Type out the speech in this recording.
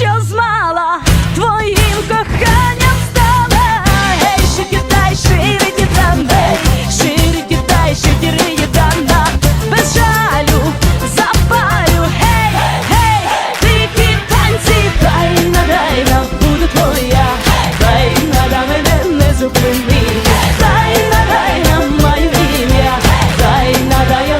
yazma.